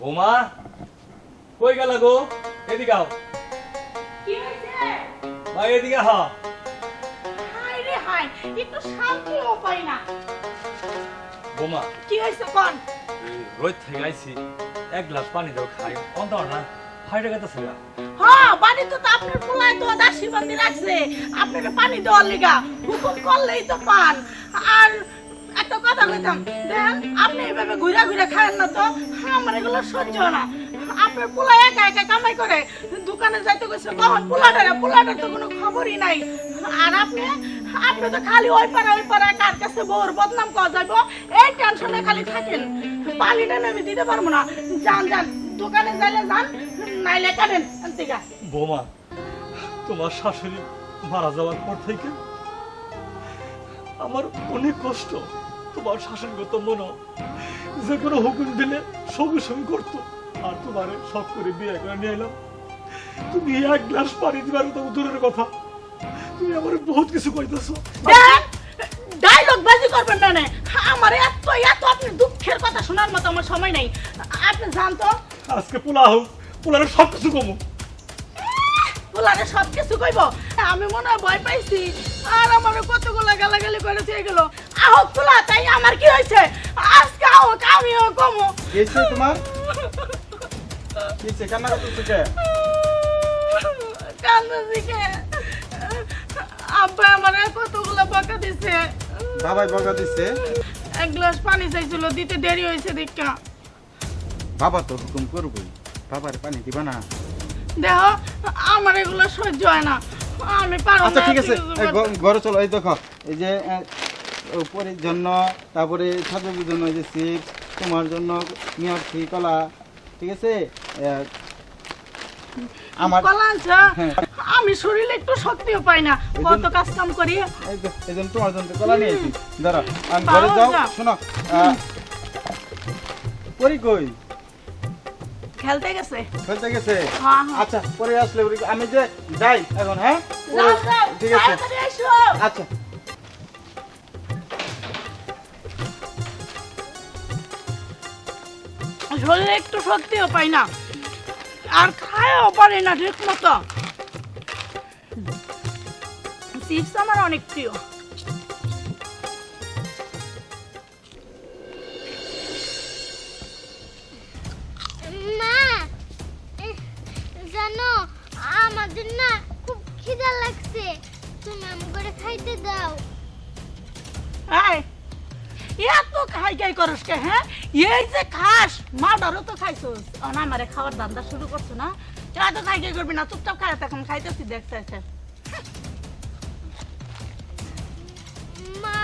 বোমা কই গেল গো? এদিকে আও। কি হয়েছে ভাই এদিকে হা হাই রে হাই একটু শান্তিও পাই না। বোমা। কি হয়েছে কোন? রোদ থেকে আইছি এক গ্লাস পানি দাও খাই। অন্তর না ফাইটে গেছে গা। হ্যাঁ বাড়ি তো তো আপনার পোলায় তো দাসী বান্দি রাখছে। আপনার পানি দেওয়ার লিগা হুকুম করলেই তো পান। আর আপনি ঘুরে ঘুরে না তো না। কামাই করে দোকানে যাইতে তো কোনো খবরই নাই। আর আপনি আপনি তো খালি ওই কার কাছে বউর বদনাম এই খালি থাকেন। দিতে পারব না। যান যান, দোকানে যান বোমা, তোমার শাশুড়ি মারা যাওয়ার পর থেকে আমার অনেক কষ্ট। তোমার শাসন করতো মনে। যে কোনো হুকুম দিলে সঙ্গে সঙ্গে করতো। আর তোমারে সব করে বিয়ে করে নিয়ে এলাম। তুমি এক গ্লাস পানি দিবার তো দূরের কথা। তুমি আমার বহুত কিছু কইতেছো। ডায়লগ বাজি করবেন না নে। আমার এত এত আপনি দুঃখের কথা শোনার মতো আমার সময় নেই। আপনি জানতো? আজকে পোলা হোক পোলারে সব কিছু কমো। পোলারে সব কিছু কইব। আমি মনে হয় ভয় পাইছি। আর আমার কতগুলো গালাগালি করে দিয়ে গেল আহো তাই আমার কি হয়েছে? আজকে আহো আমিও কমো। কেছে তোমার? কেছে কান্না করতেছো কে? কান্দাছি কে? আব্বা আমার কতগুলো বকা দিছে। বাবাই বকা দিচ্ছে এক গ্লাস পানি চাইছিল দিতে দেরি হয়েছে দেখা। বাবা তো হুকুম করবই। বাবার পানি দিবা না। দেহ আমার এগুলো সহ্য হয় না। আমি পারব আচ্ছা ঠিক আছে। ঘরে চলো এই দেখো এই যে আহ, উপরের জন্য তারপরে সাজুর জন্য যে চিপস তোমার জন্য মিয়ারছি কলা ঠিক আছে? আমার কলা আনছো? হ্যাঁ। আমি শরীরে একটু শক্তিও পাই না। কত কাজ কাম করি। এই যে এই জন্য তোমার জন্য কলা নিয়ে এসেছি ধরো আমি ঘরে যাও শোনো করি কই? খেলতে গেছে। খেলতে গেছে? হ্যাঁ, হ্যাঁ। আচ্ছা পরে আসলে আমি যে যাই এখন হ্যাঁ? ঠিক আছে। আচ্ছা। শরীরে একটু শক্তিও পাই না। আর খায়ও পারি না ঠিক মতো। চিপস আমার অনেক প্রিয়। এত খাই খাই করস কে হ্যাঁ? এই যে খাস মাটারও তো খাইছস। না আমারে খাওয়ার ধান্দা শুরু করছ না? এত খাই খাই করবি না চুপচাপ খাই এখন খাইতেছি দেখতে আছে মা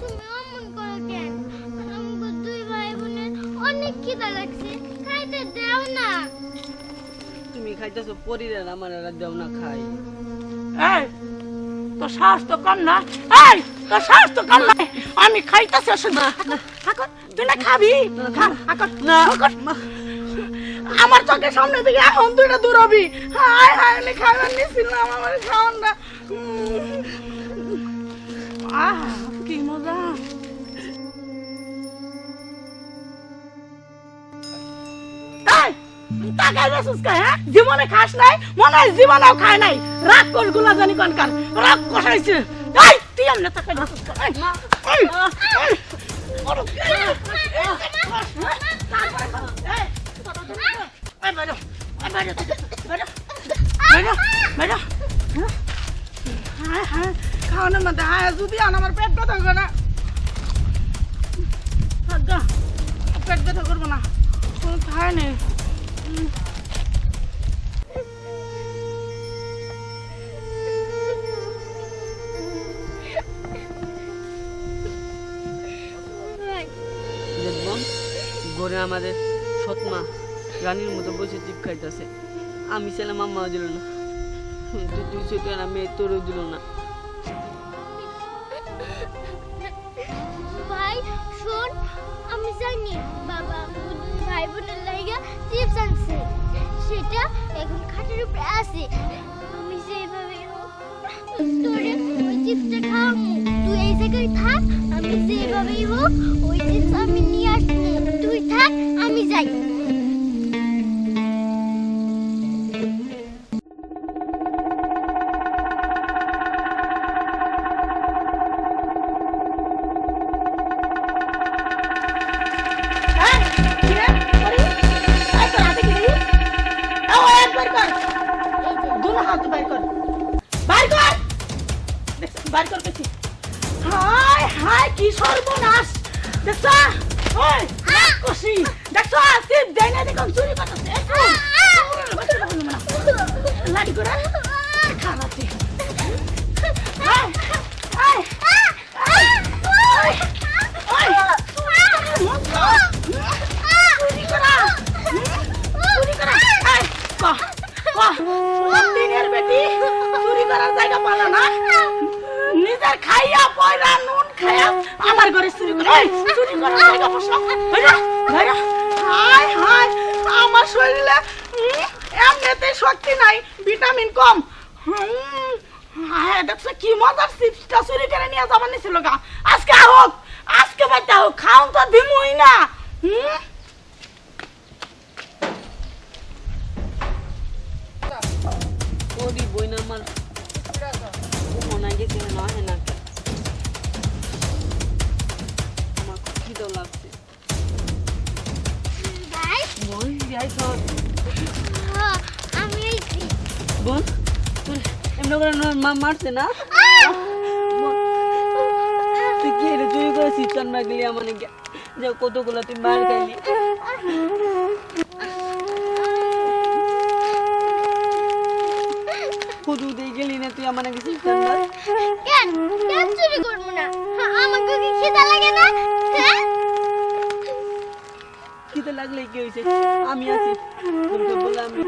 তুমি অমন করো কেন? আমাকে দুই ভাই বোনের অনেক খিদা লাগছে খাইতে দাও না। তুমি খাইতেছো আমার না খাই। এই তোর সাহস তো কম না? এই! তোর তো আমি খাইতেছি শুধু এখন তুই না খাবি? খা এখন না। আমার চোখের সামনে থেকে এখন তুইটা দূর হবি। হায় হায় আমি খাবার নিছিলাম আমার খাওয়ানটা। আহ কি মজা। তাকাই বেসুস কা, হ্যাঁ? জীবনে খাস নাই মনে হয় জীবনেও খায় নাই। রাগ করগুলা জানি কনকার। রাগ কষাইছে এই তুই এমনি তাকাই বেসুস কা, এই, এই, এই, ওরে, এই, এই, তারপরে খাও, এই, এই, বাইরো, এই, বাইরো থেকে, বাইরো, বাইরো, বাইরো, হ্যাঁ? হায়, হায়, খাওয়ানোর মধ্যে হায় যদি আমার পেট ব্যথা করে না। পেট ব্যথা করব না। কোনো খায় নেই। ঘরে আমাদের সৎমা রানীর মতো বসে টিপ খাইতেছে। আমি ছিলাম আম্মাও দিল না। তুই তুই না, মেয়ে তোরও দিল না। ভাই, শোন, আমি জানি বাবা ভাই বোনের লাইগা সেটা এখন খাটের উপরে আছে। আমি হোক তোরে ওই চিপসটা খাওয়াবো। তুই এই জায়গায় থাক, আমি যেভাবেই হোক ওই চিপস আমি নিয়ে আসব। তুই থাক আমি যাই। বার হায় হায় কি সর্বনাশ। দেখছ কষি দেখছ সিপ দেয় না দেখুন চুরি করতেছে লাড়ি করে দিনের বেটি চুরি নিজের খাইয়া পয়রা নুন আমার ঘরে চুরি করে চুরি হায় আমার শরীরে উম, এমনিতেই শক্তি নাই ভিটামিন কম। হ্যাঁ করে আজকে হোক আজকে বাচ্চা হোক খাওন তো দিমুই না। হুম? ওরি হয় না খিদেও লাগছে। যাই আমি বোন এমনি করে মা মারছে না? তুই কি রে চুরি করে সিস্টার না আমার যে কতগুলো তুই মার খাইলি। খুদু দিয়ে গেলি না তুই আমার নাকি? সিস্টার না কেন? কেন চুরি করব না? হ্যাঁ, আমাকে কি খিদা লাগে না? হ্যাঁ খিদে লাগলে কি হয়েছে আমি আছি তোকে বলে আমি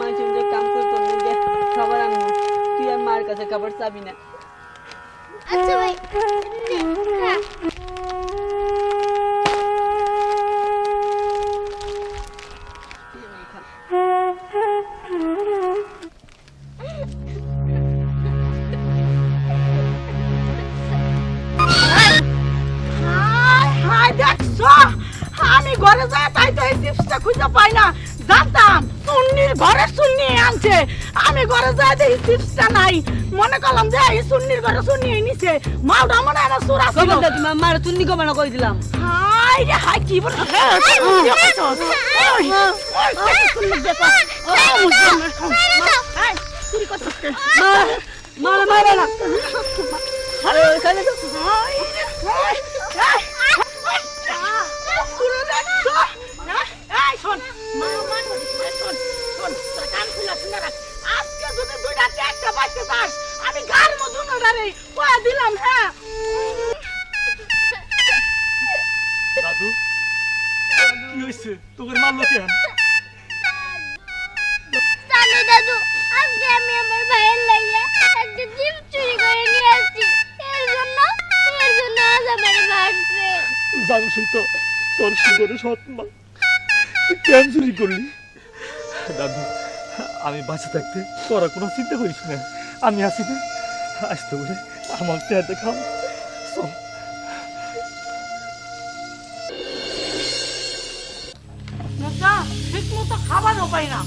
মাঝে যে কাম করতাম না যে খাবার আনব তুই আর মার কাছে খাবার চাবি না আচ্ছা ভাই ঘরে যাই তাই তো এই চিপসটা খুঁজে পাই না জানতাম সুন্নির ঘরে সুন্নি আনছে আমি ঘরে যাই দেখি চিপসটা নাই মনে করলাম যে এই সুন্নির ঘরে সুন্নি নিছে মাওটা মনে হয় চোরা ছিল মার তুন্নি কবে না কই দিলাম হায় রে হায় কি বলে হ্যাঁ, হায়। মার মার না আরে ওখানে তো হায় রে, হায়, হায়, হায়, পুরো দেখছ? হ্যাঁ? এই, শোন, মা, মা, এই, শোন, শোন, তোর কান খুলে শুনে রাখ। আজকে যদি আমি গার কয়ে দিলাম হ্যাঁ দাদু কি হয়েছে তোকে মারলো কেন জানো দাদু আজকে আমি আমার ভাইয়ের লাইয়া একটা জিম চুরি করে নিয়ে আসছি এর জন্য এর জন্য আজ আমার মারছে জানোসই তো তোর সুন্দরী সৎ মা তুই কেন চুরি করলি? দাদু আমি বাঁচে থাকতে তোরা কোনো চিন্তা করিস না। আমি আসি না। আসতে বলে আমার চেয়ারতে খাও চল। না ঠিক মতো খাবারও পাই না।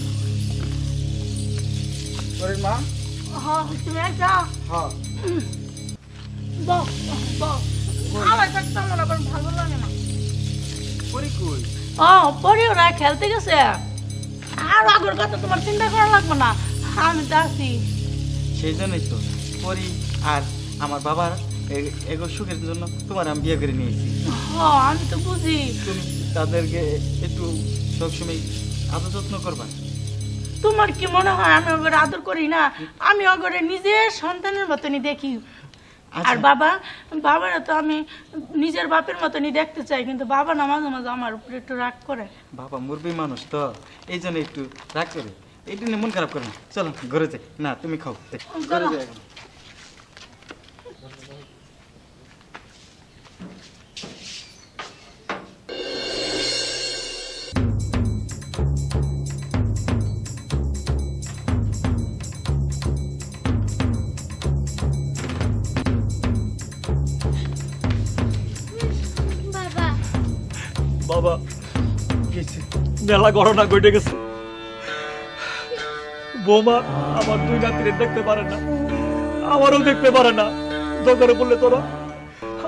শরীর মা? হ্যাঁ তুমি একটা হ্যাঁ। বল বল খাবার থাকতে আমার আবার ভালো লাগে না। ও পরে ওরা খেলতে গেছে। আর আগের কথা তোমার চিন্তা করা লাগবে না। আমি তো আছি। সেই জন্যই তো পরি আর আমার বাবার এগো সুখের জন্য তোমার আমি বিয়ে করে নিয়েছি। হ্যাঁ আমি তো বুঝি। তুমি তাদেরকে একটু সবসময় আদর যত্ন করবা। তোমার কি মনে হয় আমি ওগরে আদর করি না? আমি ওগরে নিজের সন্তানের মতনই দেখি। আর আচ্ছা। বাবা বাবারা তো আমি নিজের বাপের মতনই দেখতে চাই কিন্তু বাবা না মাঝে মাঝে আমার উপরে একটু রাগ করে। বাবা মুরবি মানুষ তো এই জন্য একটু রাগ করে। এই জন্য মন খারাপ করে না। চলো ঘরে যাই। না তুমি খাও। ঘরে যাই মেলা ঘটনা ঘটে গেছে। বৌমা, আমার দুই নাতিরে দেখতে পারে না। আমারও দেখতে পারে না। দরকারে বললে, তোরা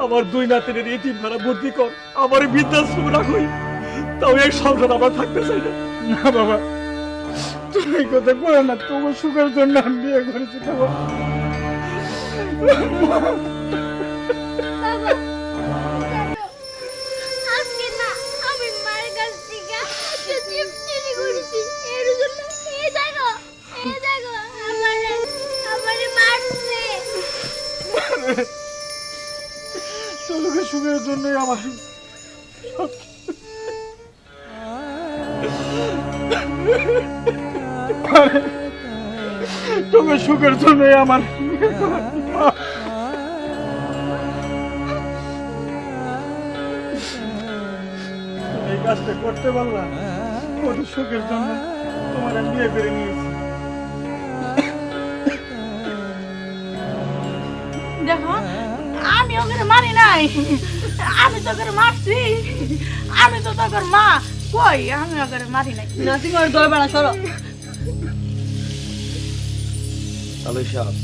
আমার দুই নাতিনের ইতিম ভাড়া ভর্তি কর। আমার বৃদ্ধাশ্রম রাখুই তাও এই সংসার আমার থাকতে চাই না। না বাবা তুমি কথা করো না। তোমার সুখের জন্য আমি বিয়ে করেছি, বাবা। আমার তোকে সুখের জন্যই আমার তুমি এই কাজটা করতে পারলা ওদের সুখের জন্য তোমার বিয়ে করে নিয়েছি। দেখো, আমি ওকে মারি নাই। আমি তোকে মারছি। আমি তো তোকে মা কই? আমি ওকে মারি নাই। না তুমি ওর দরবার না সরো। আলোই সাহেব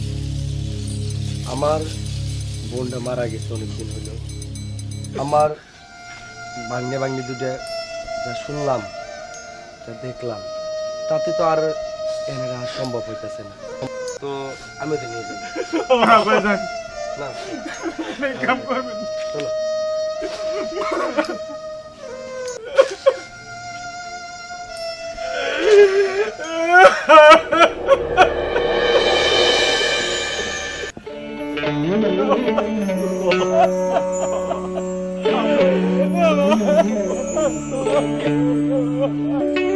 আমার বোনটা মারা গেছে অনেকদিন হলো। আমার ভাঙনে ভাঙনে দুটা যা শুনলাম যা দেখলাম তাতে তো আর এনে রাখা সম্ভব হইতেছে না। তো আমি তো নিয়ে যাই। না। কাম করবেন। চলো। ও